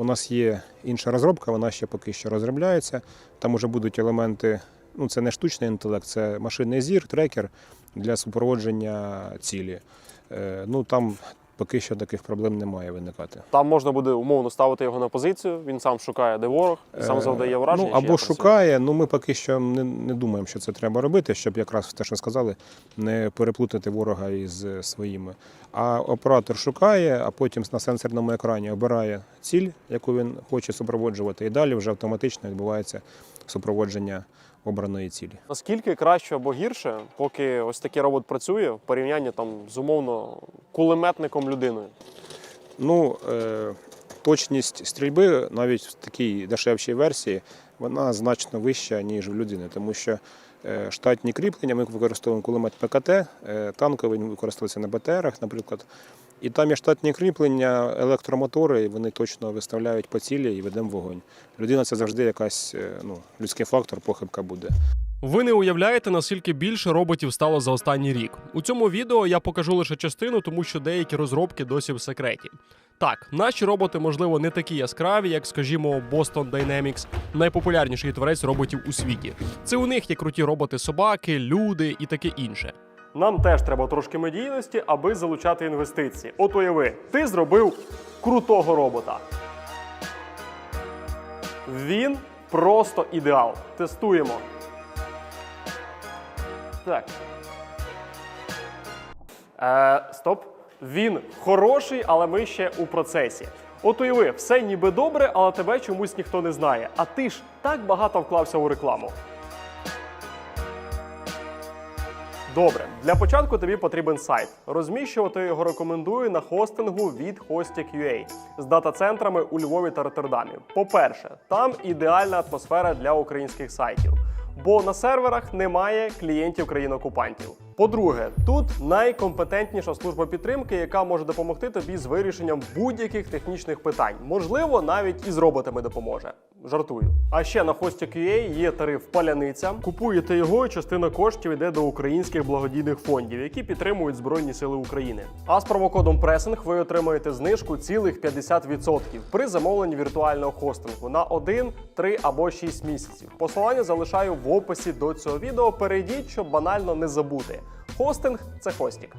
У нас є інша розробка, вона ще поки що розробляється. Там уже будуть елементи. Ну, це не штучний інтелект, це машинний зір, трекер для супроводження цілі. Е, Ну там поки що таких проблем не має виникати. Там можна буде умовно ставити його на позицію, він сам шукає, де ворог, і сам Е, завдає враження. Ну, або шукає, ну ми поки що не, не думаємо, що це треба робити, щоб якраз те, що сказали, не переплутати ворога із своїми. А оператор шукає, а потім на сенсорному екрані обирає ціль, яку він хоче супроводжувати, і далі вже автоматично відбувається супроводження обраної цілі. Наскільки краще або гірше, поки ось такий робот працює в порівнянні там з умовно кулеметником людиною? Ну, е, точність стрільби навіть в такій дешевшій версії вона значно вища, ніж у людини, тому що е, штатні кріплення ми використовуємо кулемет ПКТ, е, танковий використовується на БТРах, наприклад. І там є штатні кріплення, електромотори, і вони точно виставляють по цілі і ведемо вогонь. Людина це завжди якась е, ну, людський фактор, похибка буде. Ви не уявляєте, наскільки більше роботів стало за останній рік. У цьому відео я покажу лише частину, тому що деякі розробки досі в секреті. Так, наші роботи, можливо, не такі яскраві, як, скажімо, Boston Dynamics, найпопулярніший творець роботів у світі. Це у них є круті роботи-собаки, люди і таке інше. Нам теж треба трошки медійності, аби залучати інвестиції. От уяви, ти зробив крутого робота. Він просто ідеал. Тестуємо. Так. Е, стоп. Він хороший, але ми ще у процесі. От уяви, все ніби добре, але тебе чомусь ніхто не знає. А ти ж так багато вклався у рекламу. Добре, для початку тобі потрібен сайт. Розміщувати його рекомендую на хостингу від Hostik.ua з дата-центрами у Львові та Роттердамі. По-перше, там ідеальна атмосфера для українських сайтів, бо на серверах немає клієнтів країн-окупантів. По-друге, тут найкомпетентніша служба підтримки, яка може допомогти тобі з вирішенням будь-яких технічних питань. Можливо, навіть із роботами допоможе. Жартую. А ще на Hostik.ua є тариф паляниця. Купуєте його, і частина коштів йде до українських благодійних фондів, які підтримують Збройні Сили України. А з промокодом пресинг ви отримаєте знижку цілих 50% при замовленні віртуального хостингу на 1, 3 або 6 місяців. Посилання залишаю в описі до цього відео. Перейдіть, щоб банально не забути. Хостинг це хостік.